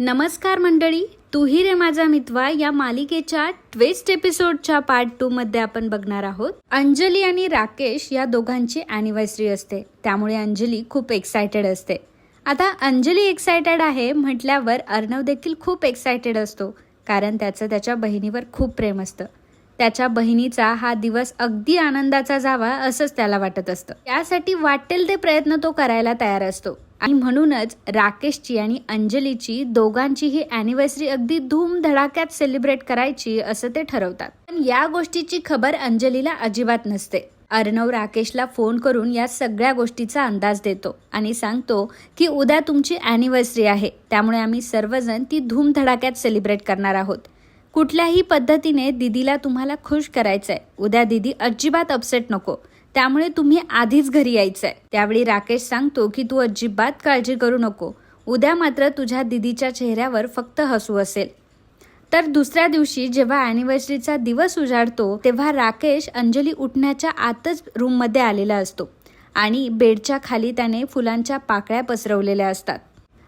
नमस्कार मंडळी तूही रे माझा मितवा या मालिकेच्या ट्वेस्ट एपिसोडच्या पार्ट टू मध्ये आपण बघणार आहोत. अंजली आणि राकेश या दोघांची अॅनिव्हर्सरी असते. त्यामुळे अंजली खूप एक्सायटेड असते. आता अंजली एक्सायटेड आहे म्हटल्यावर अर्णव देखील खूप एक्सायटेड असतो कारण त्याचं त्याच्या बहिणीवर खूप प्रेम असतं. त्याच्या बहिणीचा हा दिवस अगदी आनंदाचा जावा असंच त्याला वाटत असतं. त्यासाठी वाटेल ते प्रयत्न तो करायला तयार असतो. आणि म्हणूनच राकेशची आणि अंजलीची दोघांचीही अॅनिव्हर्सरी अगदी धूमधडाक्यात सेलिब्रेट करायची असं ते ठरवतात. पण या गोष्टीची खबर अंजलीला अजिबात नसते. अर्णव राकेशला फोन करून या सगळ्या गोष्टीचा अंदाज देतो आणि सांगतो की उद्या तुमची अॅनिव्हर्सरी आहे. त्यामुळे आम्ही सर्वजण ती धूमधडाक्यात सेलिब्रेट करणार आहोत. कुठल्याही पद्धतीने दिदीला तुम्हाला खुश करायचंय. उद्या दिदी अजिबात अपसेट नको. त्यामुळे तुम्ही आधीच घरी यायचं आहे त्यावेळी राकेश सांगतो की तू अजिबात काळजी करू नको. उद्या मात्र तुझ्या दिदीच्या चेहऱ्यावर फक्त हसू असेल. तर दुसऱ्या दिवशी जेव्हा अॅनिव्हर्सरीचा दिवस उजाडतो तेव्हा राकेश अंजली उठण्याच्या आतच रूममध्ये आलेला असतो आणि बेडच्या खाली त्याने फुलांच्या पाकळ्या पसरवलेल्या असतात.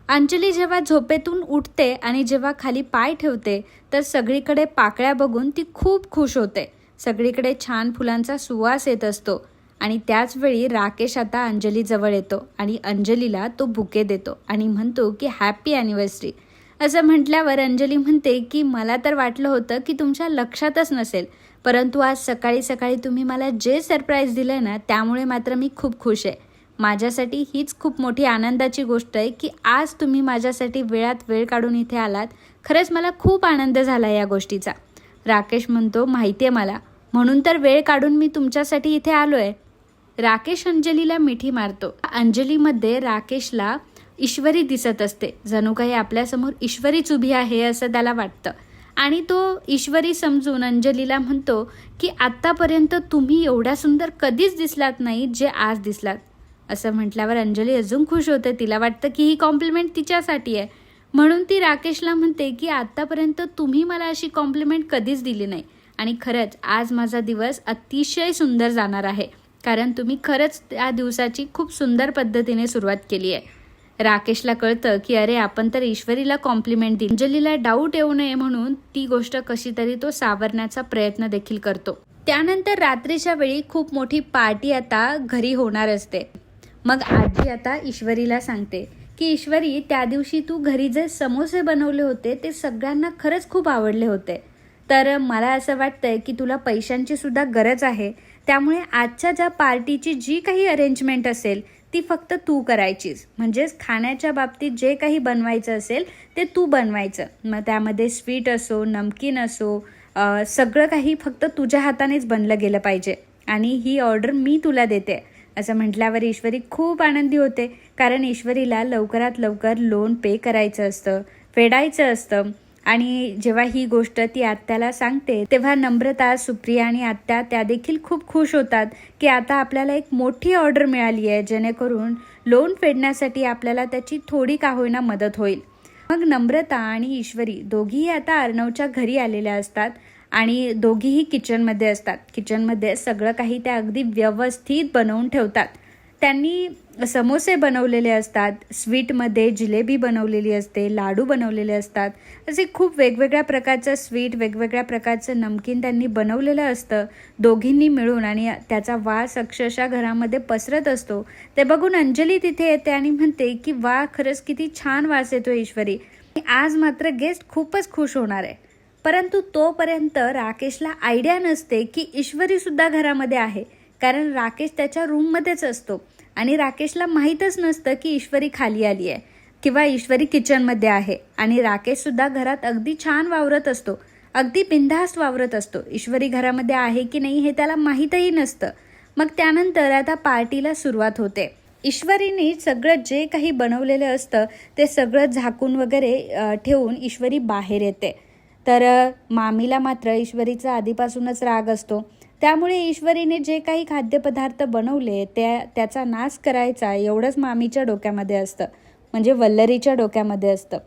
अंजली जेव्हा झोपेतून उठते आणि जेव्हा खाली पाय ठेवते तर सगळीकडे पाकळ्या बघून ती खूप खुश होते. सगळीकडे छान फुलांचा सुवास येत असतो आणि त्याचवेळी राकेश आता अंजलीजवळ येतो आणि अंजलीला तो बुके देतो आणि म्हणतो की हॅपी ॲनिव्हर्सरी असं म्हटल्यावर अंजली म्हणते की मला तर वाटलं होतं की तुमच्या लक्षातच नसेल परंतु आज सकाळी सकाळी तुम्ही मला जे सरप्राईज दिलं आहे ना त्यामुळे मात्र मी खूप खुश आहे. माझ्यासाठी हीच खूप मोठी आनंदाची गोष्ट आहे की आज तुम्ही माझ्यासाठी वेळात वेळ काढून इथे आलात. खरंच मला खूप आनंद झाला या गोष्टीचा. राकेश म्हणतो माहिती आहे मला म्हणून तर वेळ काढून मी तुमच्यासाठी इथे आलो आहे राकेश अंजलीला मिठी मारतो. अंजलीमध्ये राकेशला ईश्वरी दिसत असते. जणू काही आपल्यासमोर ईश्वरीच उभी आहे असं त्याला वाटतं. आणि तो ईश्वरी समजून अंजलीला म्हणतो की आत्तापर्यंत तुम्ही एवढ्या सुंदर कधीच दिसलात नाही जे आज दिसलात. असं म्हटल्यावर अंजली अजून खुश होते. तिला वाटतं की ही कॉम्प्लिमेंट तिच्यासाठी आहे. म्हणून ती राकेशला म्हणते की आत्तापर्यंत तुम्ही मला अशी कॉम्प्लिमेंट कधीच दिली नाही. आणि खरंच आज माझा दिवस अतिशय सुंदर जाणार आहे. कारण तुम्ही खरंच त्या दिवसाची खूप सुंदर पद्धतीने सुरुवात केली आहे. राकेशला कळतं की अरे आपण तर ईश्वरीला कॉम्प्लिमेंट दिली. अंजलीला डाऊट येऊ नये म्हणून ती गोष्ट कशी तरी तो सावरण्याचा प्रयत्न देखील करतो. त्यानंतर रात्रीच्या वेळी खूप मोठी पार्टी आता घरी होणार असते. मग आजी आता ईश्वरीला सांगते की ईश्वरी त्या दिवशी तू घरी जे समोसे बनवले होते ते सगळ्यांना खरंच खूप आवडले होते. तर मला असं वाटतंय की तुला पैशांची सुद्धा गरज आहे. त्यामुळे आजच्या ज्या पार्टीची जी काही अरेंजमेंट असेल ती फक्त तू करायचीस. म्हणजेच खाण्याच्या बाबतीत जे काही बनवायचं असेल ते तू बनवायचं. मग त्यामध्ये स्वीट असो नमकीन असो सगळं काही फक्त तुझ्या हातानेच बनलं गेलं पाहिजे. आणि ही ऑर्डर मी तुला देते. असं म्हटल्यावर ईश्वरी खूप आनंदी होते. कारण ईश्वरीला लवकरात लवकर लोन पे करायचं असतं फेडायचं असतं. आणि जेव्हा ही गोष्ट ती आत्याला सांगते तेव्हा नम्रता सुप्रिया आणि आत्या त्या देखील खूप खुश होतात की आता आपल्याला एक मोठी ऑर्डर मिळाली आहे जेणेकरून लोन फेडण्यासाठी आपल्याला त्याची थोडी का होईना मदत होईल. मग नम्रता आणि ईश्वरी दोघीही आता अर्णवच्या घरी आलेल्या असतात आणि दोघीही किचनमध्ये असतात. किचनमध्ये सगळं काही त्या अगदी व्यवस्थित बनवून ठेवतात. त्यांनी समोसे बनवलेले असतात स्वीटमध्ये जिलेबी बनवलेली असते लाडू बनवलेले असतात. असे खूप वेगवेगळ्या प्रकारचं स्वीट वेगवेगळ्या प्रकारचं नमकीन त्यांनी बनवलेलं असतं. दोघींनी मिळून आणि त्याचा वास अक्षरशः घरामध्ये पसरत असतो. ते बघून अंजली तिथे येते आणि म्हणते की वा खरंच किती छान वास येतो ईश्वरी. आज मात्र गेस्ट खूपच खुश होणार आहे. परंतु तोपर्यंत राकेशला आयडिया नसते की ईश्वरीसुद्धा घरामध्ये आहे. कारण राकेश त्याच्या रूममध्येच असतो. आणि राकेशला माहीतच नसतं की ईश्वरी खाली आली आहे किंवा ईश्वरी किचनमध्ये आहे. आणि राकेशसुद्धा घरात अगदी छान वावरत असतो. अगदी बिनधास्त वावरत असतो. ईश्वरी घरामध्ये आहे की नाही हे त्याला माहीतही नसतं. मग त्यानंतर आता पार्टीला सुरुवात होते. ईश्वरीने सगळं जे काही बनवलेलं असतं ते सगळं झाकून वगैरे ठेवून ईश्वरी बाहेर येते. तर मामीला मात्र ईश्वरीचा आधीपासूनच राग असतो. त्यामुळे ईश्वरीने जे काही खाद्यपदार्थ बनवले त्या त्याचा नाश करायचा एवढंच मामीच्या डोक्यामध्ये असतं. म्हणजे वल्लरीच्या डोक्यामध्ये असतं.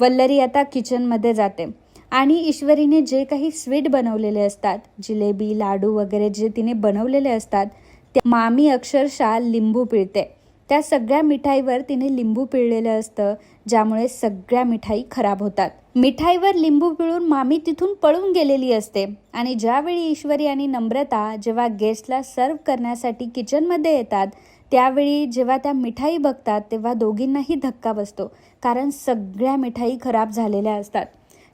वल्लरी आता किचनमध्ये जाते. आणि ईश्वरीने जे काही स्वीट बनवलेले असतात जिलेबी लाडू वगैरे जे तिने बनवलेले असतात ते मामी अक्षरशः लिंबू पिळते. त्या सगळ्या मिठाईवर तिने लिंबू पिळलेलं असतं ज्यामुळे सगळ्या मिठाई खराब होतात. मिठाईवर लिंबू पिळून मामी तिथून पळून गेलेली असते. आणि ज्यावेळी ईश्वरी आणि नम्रता जेव्हा गेस्टला सर्व करण्यासाठी किचनमध्ये येतात त्यावेळी जेव्हा त्या मिठाई बघतात तेव्हा दोघींनाही धक्का बसतो कारण सगळ्या मिठाई खराब झालेल्या असतात.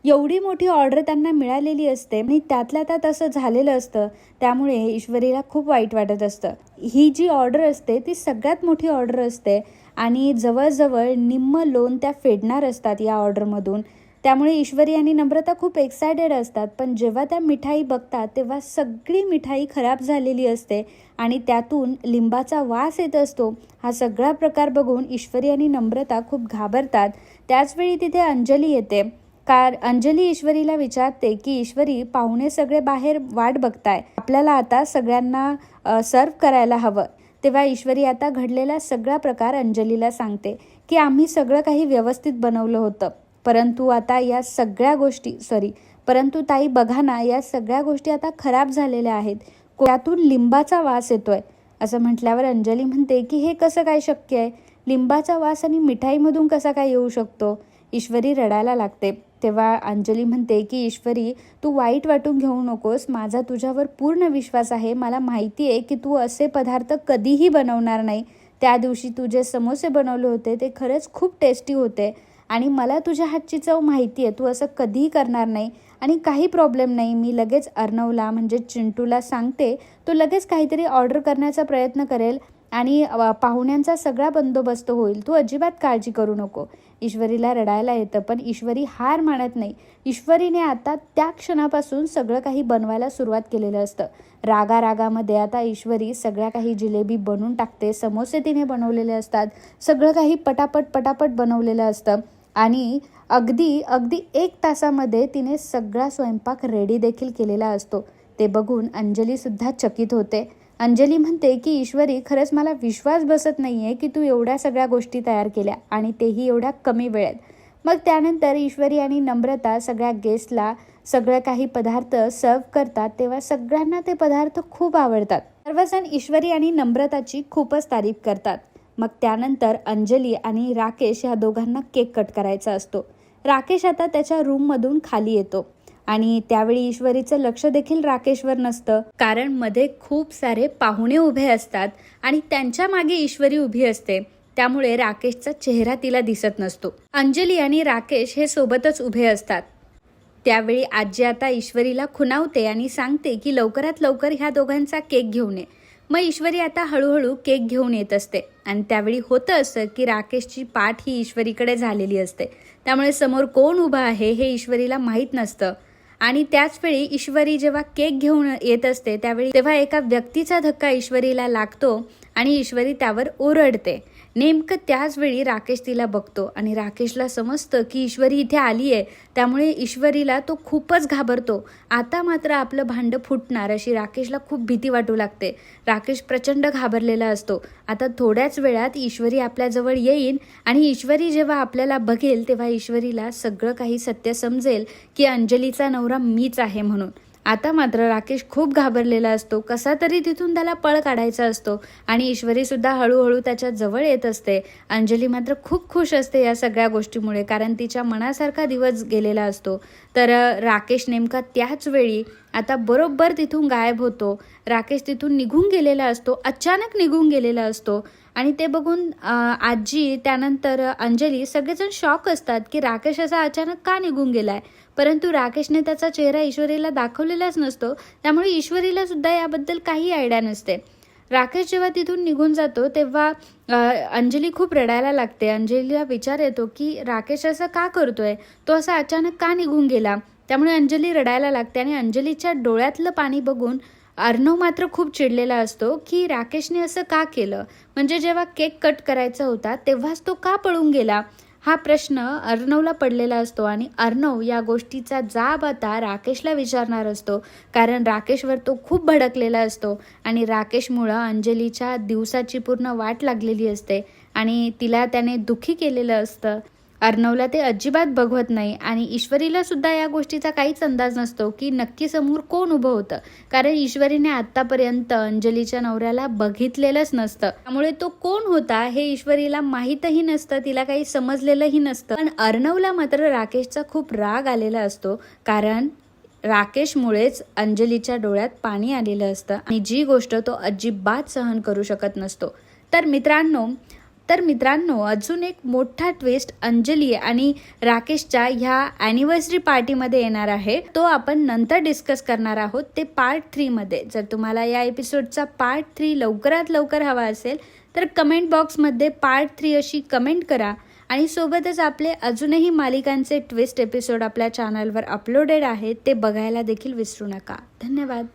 एवढी मोठी ऑर्डर त्यांना मिळालेली असते आणि त्यातल्या त्यात असं झालेलं असतं. त्यामुळे ईश्वरीला खूप वाईट वाटत असतं. ही जी ऑर्डर असते ती सगळ्यात मोठी ऑर्डर असते आणि जवळजवळ निम्म लोन त्या फेडणार असतात या ऑर्डरमधून त्यामुळे ईश्वरी आणि नम्रता खूप एक्सायटेड असतात पण जेव्हा त्या मिठाई बघतात तेव्हा सगळी मिठाई खराब झालेली असते आणि त्यातून लिंबाचा वास येत असतो. हा सगळा प्रकार बघून ईश्वरी आणि नम्रता खूप घाबरतात. त्याचवेळी तिथे अंजली येते. कार अंजली ईश्वरीला विचारते की ईश्वरी पाहुणे सगळे बाहेर वाट बघताय. आपल्याला आता सगळ्यांना सर्व करायला हवं. तेव्हा ईश्वरी आता घडलेला सगळा प्रकार अंजलीला सांगते की आम्ही सगळं काही व्यवस्थित बनवलं होतं. परंतु आता या सगळ्या गोष्टी सॉरी परंतु ताई बघा ना या सगळ्या गोष्टी आता खराब झालेल्या आहेत. त्यातून लिंबाचा वास येतोय. असं म्हटल्यावर अंजली म्हणते की हे कसं काय शक्य आहे? लिंबाचा वास आणि मिठाईमधून कसा काय येऊ शकतो? ईश्वरी रडायला लागते. तेव्हा अंजली म्हणते की ईश्वरी तू वाईट वाटून घेऊ नकोस. माझा तुझ्यावर पूर्ण विश्वास आहे. मला माहिती आहे की तू असे पदार्थ कधीही बनवणार नाही. त्या दिवशी तू जे समोसे बनवले होते. ते खरंच खूप टेस्टी होते. आणि मला तुझ्या हातची चव माहिती आहे. तू असं कधीही करणार नाही. आणि काही प्रॉब्लेम नाही. मी लगेच अर्णवला म्हणजे चिंटूला सांगते. तो लगेच काहीतरी ऑर्डर करण्याचा प्रयत्न करेल. आणि पाहुण्यांचा सगळा बंदोबस्त होईल. तू अजिबात काळजी करू नको. ईश्वरीला रडायला येतं पण ईश्वरी हार मानत नाही. ईश्वरीने आता त्या क्षणापासून सगळं काही बनवायला सुरुवात केलेलं असतं. रागा रागामध्ये आता ईश्वरी सगळ्या काही जिलेबी बनवून टाकते समोसे तिने बनवलेले असतात सगळं काही पटापट पटापट बनवलेलं असतं. आणि अगदी अगदी एक तासामध्ये तिने सगळा स्वयंपाक रेडी देखील केलेला असतो. ते बघून अंजलीसुद्धा चकित होते. अंजली म्हणते की ईश्वरी खरंच मला विश्वास बसत नाही आहे की तू एवढ्या सगळ्या गोष्टी तयार केल्या आणि तेही एवढ्या कमी वेळेत. मग त्यानंतर ईश्वरी आणि नम्रता सगळ्या गेस्टला सगळं काही पदार्थ सर्व करतात तेव्हा सगळ्यांना ते पदार्थ खूप आवडतात. सर्वजण ईश्वरी आणि नम्रताची खूपच तारीफ करतात. मग त्यानंतर अंजली आणि राकेश या दोघांना केक कट करायचा असतो. राकेश आता त्याच्या रूममधून खाली येतो. आणि त्यावेळी ईश्वरीचं लक्ष देखील राकेशवर नसतं. कारण मध्ये खूप सारे पाहुणे उभे असतात आणि त्यांच्या मागे ईश्वरी उभी असते. त्यामुळे राकेशचा चेहरा तिला दिसत नसतो. अंजली आणि राकेश हे सोबतच उभे असतात. त्यावेळी आजी आता ईश्वरीला खुणावते आणि सांगते की लवकरात लवकर ह्या दोघांचा केक घेऊन ये. मग ईश्वरी आता हळूहळू केक घेऊन येत असते. आणि त्यावेळी होतं असं की राकेशची पाठ ही ईश्वरीकडे झालेली असते. त्यामुळे समोर कोण उभं आहे हे ईश्वरीला माहीत नसतं. आणि त्याच वेळी ईश्वरी जेव्हा केक घेऊन येत असते त्यावेळी तेव्हा एका व्यक्तीचा धक्का ईश्वरीला लागतो आणि ईश्वरी त्यावर ओरडते. नेमकं त्याच वेळी राकेश तिला बघतो आणि राकेशला समजतं की ईश्वरी इथे आली आहे. त्यामुळे ईश्वरीला तो खूपच घाबरतो. आता मात्र आपलं भांडं फुटणार अशी राकेशला खूप भीती वाटू लागते. राकेश प्रचंड घाबरलेला असतो. आता थोड्याच वेळात ईश्वरी आपल्याजवळ येईल आणि ईश्वरी जेव्हा आपल्याला बघेल तेव्हा ईश्वरीला सगळं काही सत्य समजेल की अंजलीचा नवरा मीच आहे म्हणून. आता मात्र राकेश खूप घाबरलेला असतो. कसा तरी तिथून त्याला पळ काढायचा असतो आणि ईश्वरी सुद्धा हळूहळू त्याच्याजवळ येत असते. अंजली मात्र खूप खुश असते या सगळ्या गोष्टीमुळे कारण तिच्या मनासारखा दिवस गेलेला असतो. तर राकेश नेमका त्याच वेळी आता बरोबर तिथून गायब होतो. राकेश तिथून निघून गेलेला असतो. अचानक निघून गेलेला असतो. आणि ते बघून आजी त्यानंतर अंजली सगळेजण शॉक असतात की राकेश असा अचानक का निघून गेलाय? परंतु राकेशने त्याचा चेहरा ईश्वरीला दाखवलेलाच नसतो. त्यामुळे ईश्वरीला सुद्धा याबद्दल काही आयडिया नसते. राकेश जेव्हा तिथून निघून जातो तेव्हा अंजली खूप रडायला लागते. अंजलीला विचार येतो की राकेश असं का करतोय? तो असा अचानक का निघून गेला? त्यामुळे अंजली रडायला लागते आणि अंजलीच्या डोळ्यातलं पाणी बघून अर्णव मात्र खूप चिडलेला असतो की राकेशने असं का केलं? म्हणजे जेव्हा केक कट करायचा होता तेव्हाच तो का पळून गेला? हा प्रश्न अर्णवला पडलेला असतो आणि अर्णव या गोष्टीचा जाब आता राकेशला विचारणार असतो. कारण राकेशवर तो खूप भडकलेला असतो आणि राकेशमुळं अंजलीच्या दिवसाची पूर्ण वाट लागलेली असते आणि तिला त्याने दुखी केलेलं असतं. अर्णवला ते अजिबात बघवत नाही आणि ईश्वरीला सुद्धा या गोष्टीचा काहीच अंदाज नसतो की नक्की समोर कोण उभं होतं. कारण ईश्वरीने आतापर्यंत अंजलीच्या नवऱ्याला बघितलेलंच नसतं. त्यामुळे तो कोण होता हे ईश्वरीला माहीतही नसतं तिला काही समजलेलंही नसतं. पण अर्णवला मात्र राकेशचा खूप राग आलेला असतो. कारण राकेशमुळेच अंजलीच्या डोळ्यात पाणी आलेलं असतं आणि जी गोष्ट तो अजिबात सहन करू शकत नसतो. तर मित्रांनो तर मित्रांनो अजून एक मोठा ट्विस्ट अंजली आणि राकेशच्या ह्या अॅनिव्हर्सरी पार्टीमध्ये येणार आहे. तो आपण नंतर डिस्कस करणार आहोत ते पार्ट थ्रीमध्ये जर तुम्हाला या एपिसोडचा पार्ट थ्री लवकरात लवकर हवा असेल तर कमेंट बॉक्समध्ये पार्ट थ्री अशी कमेंट करा आणि सोबतच आपले अजूनही मालिकांचे ट्विस्ट एपिसोड आपल्या चॅनलवर अपलोडेड आहेत ते बघायला देखील विसरू नका. धन्यवाद.